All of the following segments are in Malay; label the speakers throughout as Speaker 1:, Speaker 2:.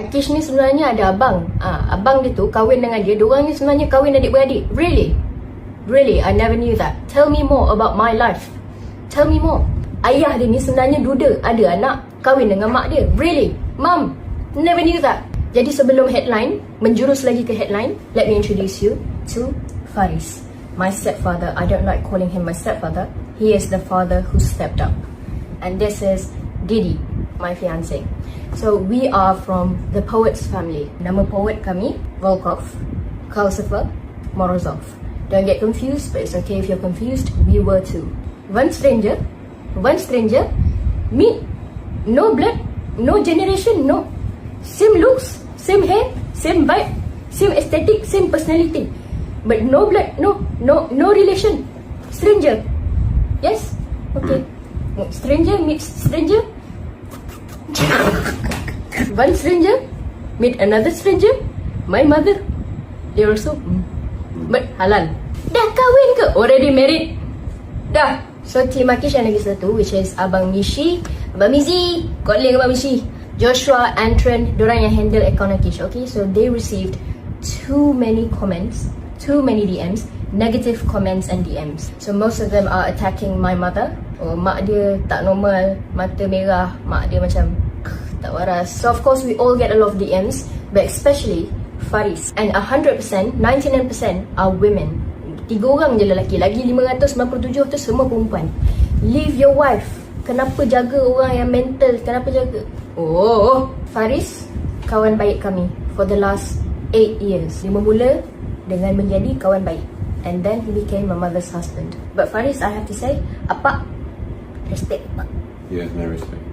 Speaker 1: Akish ni sebenarnya ada abang. Ah, abang dia tu kahwin dengan dia. Diorang ni sebenarnya kahwin adik-beradik. Really? Really? I never knew that. Tell me more about my life. Tell me more. Ayah dia ni sebenarnya duda. Ada anak kahwin dengan mak dia. Really? Mom, never knew that. Jadi sebelum headline, menjurus lagi ke headline, let me introduce you to Faris. My stepfather. I don't like calling him my stepfather. He is the father who stepped up. And this is Didi, my fiance. So we are from the poets family. Nama poet kami, Volkov, Kalsifer, Morozov. Don't get confused, but it's okay if you're confused. We were too. One stranger, one stranger, me, no blood, no generation, no. Same looks, same hair, same vibe, same aesthetic, same personality. But no blood, no, no, no relation. Stranger. Yes? Okay. Hmm. Stranger meets stranger. One stranger meet another stranger. My mother. They also. mm. But halal. Dah kahwin ke? Already married. Dah. So team Akish yang lagi satu which is Abang Mishi, Abang Mizi, calling Abang Mishi, Joshua, Antron, dorang yang handle account Akish. Okay, so they received too many comments, too many DMs, negative comments and DMs. So most of them are attacking my mother. Oh, mak dia tak normal, mata merah, mak dia macam tak waras. So of course we all get a lot of DMs, but especially Faris. And 100%, 99% are women. Tiga orang je lelaki, lagi 597 tu semua perempuan. Leave your wife. Kenapa jaga orang yang mental? Kenapa jaga? Oh, Faris kawan baik kami for the last 8 years. Dia bermula dengan menjadi kawan baik. And then he became my mother's husband. But Faris, I have to say, apa? Respect apa?
Speaker 2: Yes, no respect.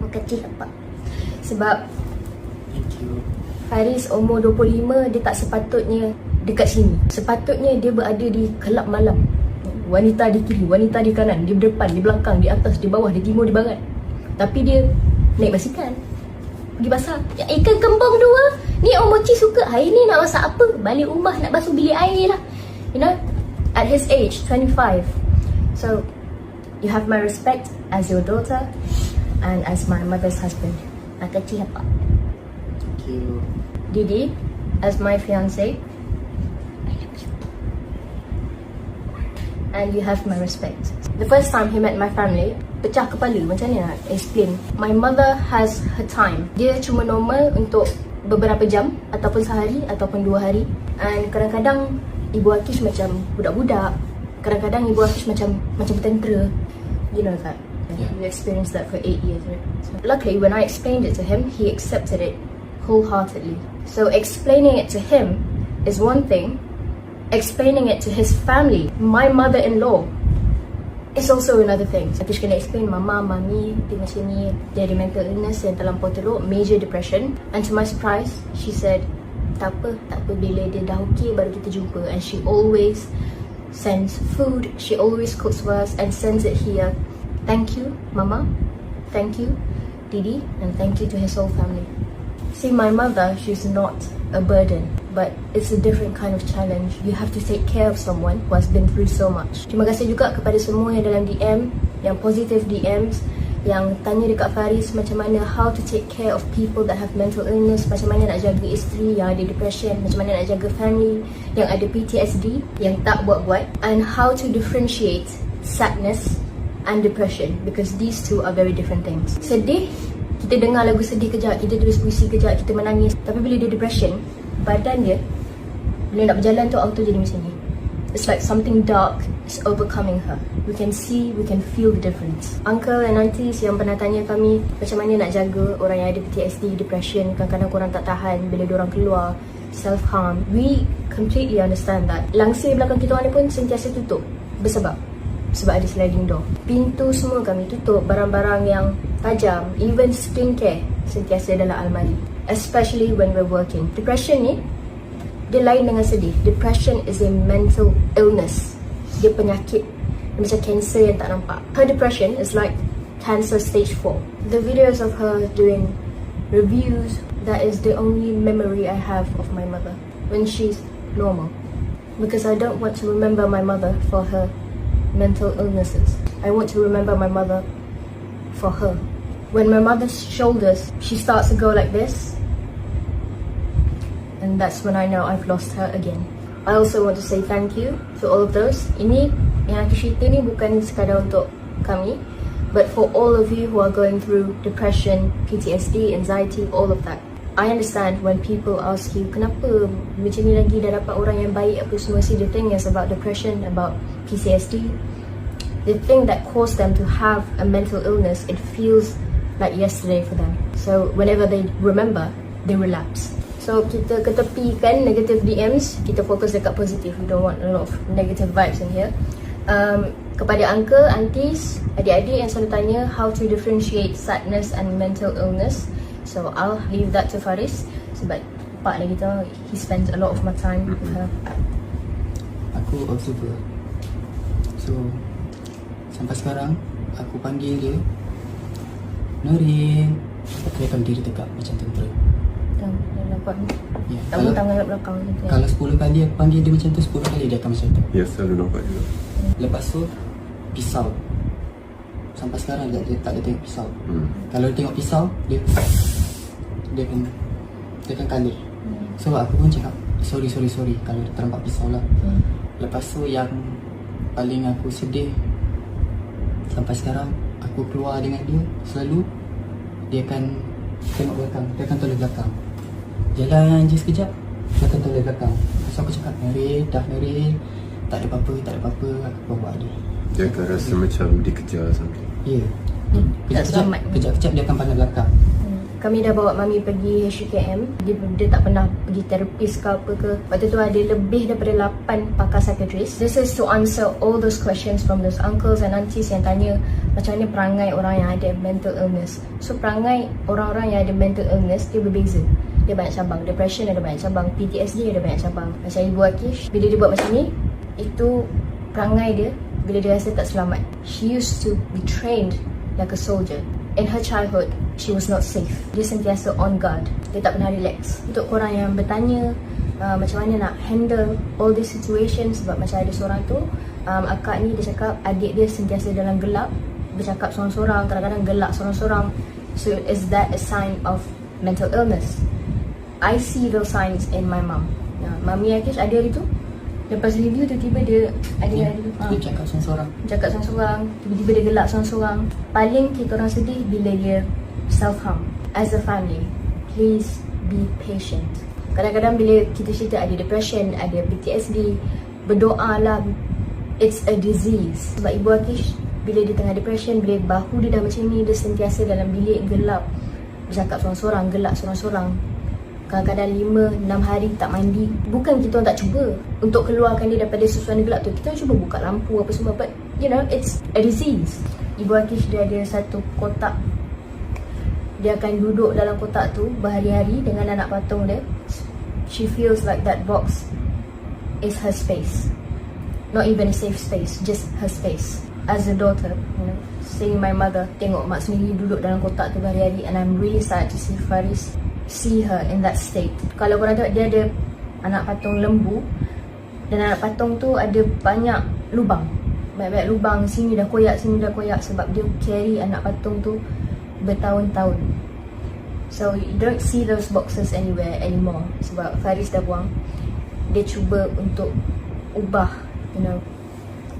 Speaker 1: Makasih apa? Sebab Faris umur 25 dia tak sepatutnya dekat sini. Sepatutnya dia berada di kelab malam. Wanita di kiri, wanita di kanan, di depan, di belakang, di atas, di bawah, di timur, di barat. Tapi dia naik basikal. Pergi basah. Ya, ikan kembang dua. Ni Om Mochi suka. Hari ni nak masak apa? Balik rumah nak basuh bilik air lah. You know? At his age, 25. So, you have my respect as your daughter and as my mother's husband. Makasih apa?
Speaker 3: Thank you.
Speaker 1: Didi, as my fiance, I love you. And you have my respect. The first time he met my family, pecah kepala macam mana nak explain. My mother has her time. Dia cuma normal untuk beberapa jam ataupun sehari ataupun dua hari. And kadang-kadang ibu Akish macam budak-budak. Kadang-kadang ibu Akish macam macam tentera. You know that.
Speaker 3: Yeah.
Speaker 1: You experienced that for eight years, right? So, luckily, when I explained it to him, he accepted it wholeheartedly. So explaining it to him is one thing. Explaining it to his family, my mother-in-law, is also another thing. Akish kena explain mama, mami, dia macam ni, dia ada mental illness yang terlampau teruk, major depression. And to my surprise, she said, tak apa, tak apa, bila dia dah okay baru kita jumpa. And she always sends food, she always cooks for us and sends it here. Thank you, mama. Thank you, Didi, and thank you to his whole family. See, my mother, she's not a burden, but it's a different kind of challenge. You have to take care of someone who has been through so much. Terima kasih juga kepada semua yang dalam DM, yang positive DMs, yang tanya dekat Faris macam mana how to take care of people that have mental illness, macam mana nak jaga isteri yang ada depression, macam mana nak jaga family yang ada PTSD, yang tak buat-buat, and how to differentiate sadness and depression because these two are very different things. Sedih, kita dengar lagu sedih kejap, kita tulis puisi kejap, kita menangis. Tapi bila dia depression, badan dia bila nak berjalan tu auto jadi macam ni. It's like something dark is overcoming her. We can see, we can feel the difference. Uncle and aunties yang pernah tanya kami macam mana nak jaga orang yang ada PTSD, depression, kadang-kadang korang tak tahan bila orang keluar, self-harm. We completely understand that. Langsir belakang kita orang ni pun sentiasa tutup. Bersebab sebab ada sliding door. Pintu semua kami tutup, barang-barang yang tajam, even skincare sentiasa dalam almari. Especially when we're working. Depression ni, dia lain dengan sedih. Depression is a mental illness. Dia penyakit. Dia macam cancer yang tak nampak. Her depression is like cancer stage 4. The videos of her doing reviews, that is the only memory I have of my mother. When she's normal. Because I don't want to remember my mother for her mental illnesses. I want to remember my mother for her. When my mother's shoulders, she starts to go like this, And that's when I know I've lost her again. I also want to say thank you to all of those. Ini yang aku cerita ni bukan sekadar untuk kami, but for all of you who are going through depression, PTSD, anxiety, all of that. I understand when people ask you, kenapa macam ni lagi dah dapat orang yang baik apa semua. See, the thing is about depression, about PTSD, the thing that caused them to have a mental illness, it feels like yesterday for them. So whenever they remember, they relapse. So kita ketepikan negative DMs, kita fokus dekat positif. We don't want a lot of negative vibes in here. Um, kepada uncle, aunties, adik-adik yang selalu tanya how to differentiate sadness and mental illness. So I'll leave that to Faris sebab pak lagi kita he spends a lot of my time with her.
Speaker 3: Aku observer. So, sampai sekarang, aku panggil dia. Nurin. Dia akan diri tegak macam tentera.
Speaker 1: Dalam ni.
Speaker 3: Ya,
Speaker 1: Tamu
Speaker 3: kalau,
Speaker 1: tangan belakang gitu.
Speaker 3: kalau 10 kali aku panggil dia macam tu, 10 kali dia akan macam tu.
Speaker 2: Ya selalu nampak juga
Speaker 3: Lepas tu, pisau. Sampai sekarang dia, dia tak ada tengok pisau.
Speaker 2: hmm.
Speaker 3: Kalau dia tengok pisau, dia dia akan dia akan kalir. So aku pun cakap sorry sorry sorry kalau dia ternampak pisau lah.
Speaker 1: Hmm.
Speaker 3: Lepas tu yang paling aku sedih sampai sekarang aku keluar dengan dia selalu dia akan tengok belakang, dia akan tolak belakang. Jalan je sekejap, dia akan tolak belakang. So aku cakap, Nuri, dah Nuri, tak ada apa-apa, tak ada apa-apa, aku bawa dia.
Speaker 2: Dia akan rasa macam dikejar something
Speaker 3: Ya. Yeah.
Speaker 1: Hmm,
Speaker 3: Kejap-kejap, kejap-kejap dia akan pandang belakang.
Speaker 1: Kami dah bawa mami pergi HUKM dia, dia tak pernah pergi terapis ke apa ke. Waktu tu ada lebih daripada 8 pakar psikiatris. This is to answer all those questions from those uncles and aunties yang tanya Macam mana perangai orang yang ada mental illness. So perangai orang-orang yang ada mental illness dia berbeza. Dia banyak cabang, depression ada banyak cabang, PTSD ada banyak cabang. Macam Ibu Akish, bila dia buat macam ni Itu perangai dia bila dia rasa tak selamat. She used to be trained like a soldier In her childhood, she was not safe. Dia sentiasa on guard. Dia tak pernah relax. Untuk korang yang bertanya uh, macam mana nak handle all these situations sebab macam ada seorang tu, um, akak ni dia cakap adik dia sentiasa dalam gelap, bercakap seorang-seorang, kadang-kadang gelak seorang-seorang. So is that a sign of mental illness? I see those signs in my mum. Uh, Mami Akish ada hari tu, lepas review tiba-tiba dia ada
Speaker 3: Dia,
Speaker 1: ada
Speaker 3: dia cakap seorang-seorang.
Speaker 1: cakap seorang-seorang Tiba-tiba dia gelak seorang-seorang. Paling kita orang sedih bila dia self-harm. As a family Please be patient. Kadang-kadang bila kita cerita ada depression Ada PTSD Berdoa lah It's a disease. Sebab Ibu Akish Bila dia tengah depression Bila bahu dia dah macam ni Dia sentiasa dalam bilik gelap. Bercakap seorang-seorang Gelak seorang-seorang Kadang-kadang 5, 6 hari tak mandi. Bukan kita orang tak cuba Untuk keluarkan dia daripada susuan gelap tu. Kita cuba buka lampu apa semua But you know it's a disease. Ibu Akish dia ada satu kotak. Dia akan duduk dalam kotak tu Berhari-hari dengan anak patung dia. She feels like that box Is her space. Not even a safe space Just her space. As a daughter you know, Seeing my mother Tengok mak sendiri duduk dalam kotak tu berhari-hari And I'm really sad to see Faris See her in that state. Kalau korang tengok dia ada Anak patung lembu Dan anak patung tu ada banyak lubang. Banyak-banyak lubang Sini dah koyak, sini dah koyak Sebab dia carry anak patung tu Bertahun-tahun. So you don't see those boxes anywhere anymore Sebab Faris dah buang. Dia cuba untuk Ubah You know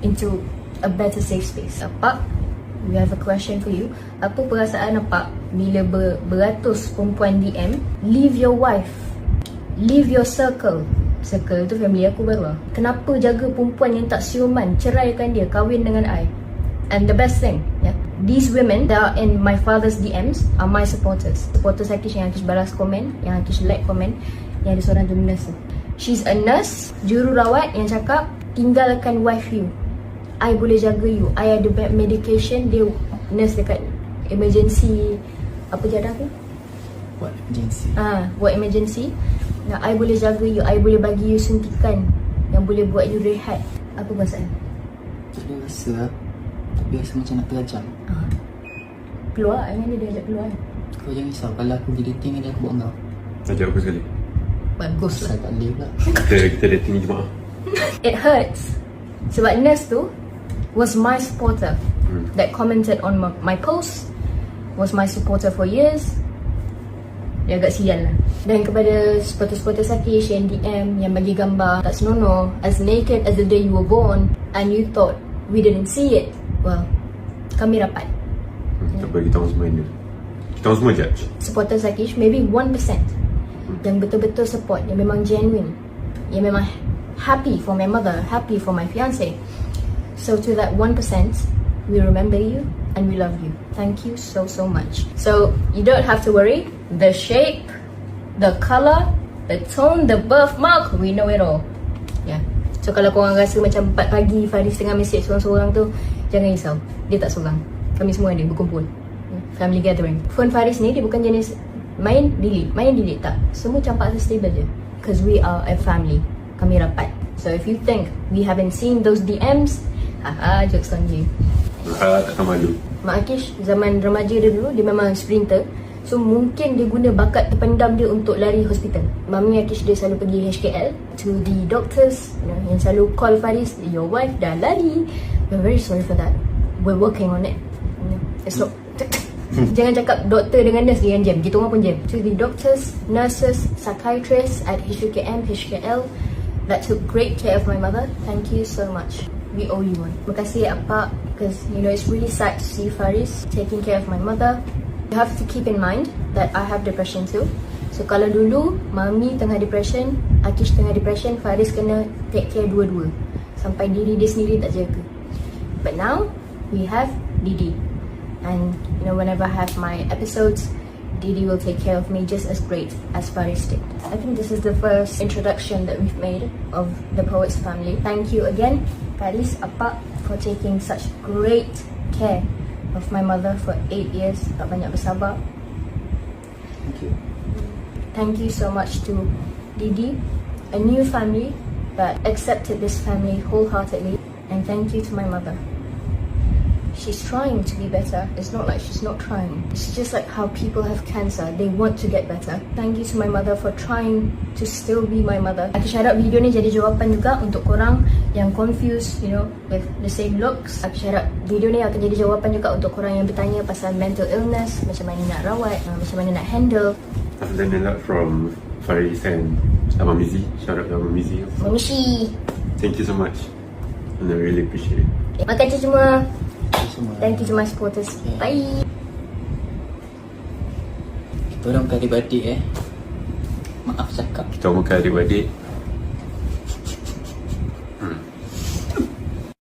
Speaker 1: Into a better safe space. Pak We have a question for you. Apa perasaan Pak Bila ber, beratus perempuan DM Leave your wife. Leave your circle. Circle tu family aku baru lah. Kenapa jaga perempuan yang tak siuman? Ceraikan dia. Kahwin dengan I. And the best thing yeah, These women that are in my father's DMs Are my supporters. Supporters Akish yang Akish balas komen Yang Akish like komen Yang ada seorang tu. Nurse She's a nurse Jururawat yang cakap Tinggalkan wife you I boleh jaga you I ada bad medication Dia nurse dekat Emergency Apa jadah tu?
Speaker 3: Buat emergency.
Speaker 1: Ah, buat emergency. Nah, I boleh jaga you, I boleh bagi you suntikan yang boleh buat you rehat. Apa perasaan?
Speaker 3: Tak ada rasa lah. Tapi rasa macam nak terajam.
Speaker 1: Ah. Keluar, I dengan dia, dia ajak keluar.
Speaker 3: Kau jangan risau. Kalau aku pergi dating dia, aku buat kau.
Speaker 2: Ajak aku sekali
Speaker 1: Bagus
Speaker 3: Saya tak boleh pula.
Speaker 2: Kita, kita dating jemaah
Speaker 1: It hurts. Sebab nurse tu was my supporter
Speaker 2: Hmm.
Speaker 1: that commented on my, my post, was my supporter for years. Dia agak sial lah Dan kepada supporter-supporter Sakish yang DM Yang bagi gambar tak senonoh As naked as the day you were born And you thought we didn't see it Well, kami rapat
Speaker 2: Kita bagi tahu semua ini. Kita orang semua judge.
Speaker 1: Supporter Sakish maybe 1% Yang betul-betul support Yang memang genuine Yang memang happy for my mother Happy for my fiance So to that 1% We remember you and we love you. Thank you so so much. So you don't have to worry. The shape, the color, the tone, the birthmark, we know it all. Yeah. So kalau korang rasa macam 4 pagi Faris tengah message seorang-seorang tu, jangan risau. Dia tak seorang. Kami semua ada berkumpul. Family gathering. Phone Faris ni dia bukan jenis main delete, main delete tak. Semua campak atas table je. Because we are a family. Kami rapat. So if you think we haven't seen those DMs, haha, jokes on you.
Speaker 2: Ha, takkan malu.
Speaker 1: Mak Akish zaman remaja dia dulu dia memang sprinter. So mungkin dia guna bakat terpendam dia untuk lari hospital. Mami Akish dia selalu pergi HKL To the doctors you know, Yang selalu call Faris Your wife dah lari. We're very sorry for that. We're working on it. You know, It's not Jangan cakap doktor dengan nurse yang jam. Kita orang pun jam. To the doctors, nurses, psychiatrists At HUKM, HKL That took great care of my mother. Thank you so much We owe you one Terima kasih Apa Because you know it's really sad to see Faris Taking care of my mother. You have to keep in mind That I have depression too. So kalau dulu Mami tengah depression Akish tengah depression Faris kena take care dua-dua. Sampai diri dia sendiri tak jaga. But now We have Didi. And you know whenever I have my episodes Didi will take care of me just as great as Faris did. I think this is the first introduction that we've made of the Poets family. Thank you again, Faris, Apa, for taking such great care of my mother for eight years. Tak banyak bersabar.
Speaker 3: Thank you.
Speaker 1: Thank you so much to Didi, a new family that accepted this family wholeheartedly. And thank you to my mother. She's trying to be better. It's not like she's not trying. It's just like how people have cancer. They want to get better. Thank you to my mother for trying to still be my mother. Aku harap video ni jadi jawapan juga untuk korang yang confused, you know, with the same looks. Aku harap video ni akan jadi jawapan juga untuk korang yang bertanya pasal mental illness, macam mana nak rawat, uh, macam mana nak handle.
Speaker 2: I've learned a lot from Faris and Abang Mizi. Shout out to Abang Mizi.
Speaker 1: Mamishi.
Speaker 2: Thank you so much. And I really appreciate it.
Speaker 1: Terima kasih semua.
Speaker 3: Thank you semua.
Speaker 1: Thank you to my supporters. Bye.
Speaker 3: Kita orang bukan adik-beradik eh. Maaf cakap.
Speaker 2: Kita orang bukan adik-beradik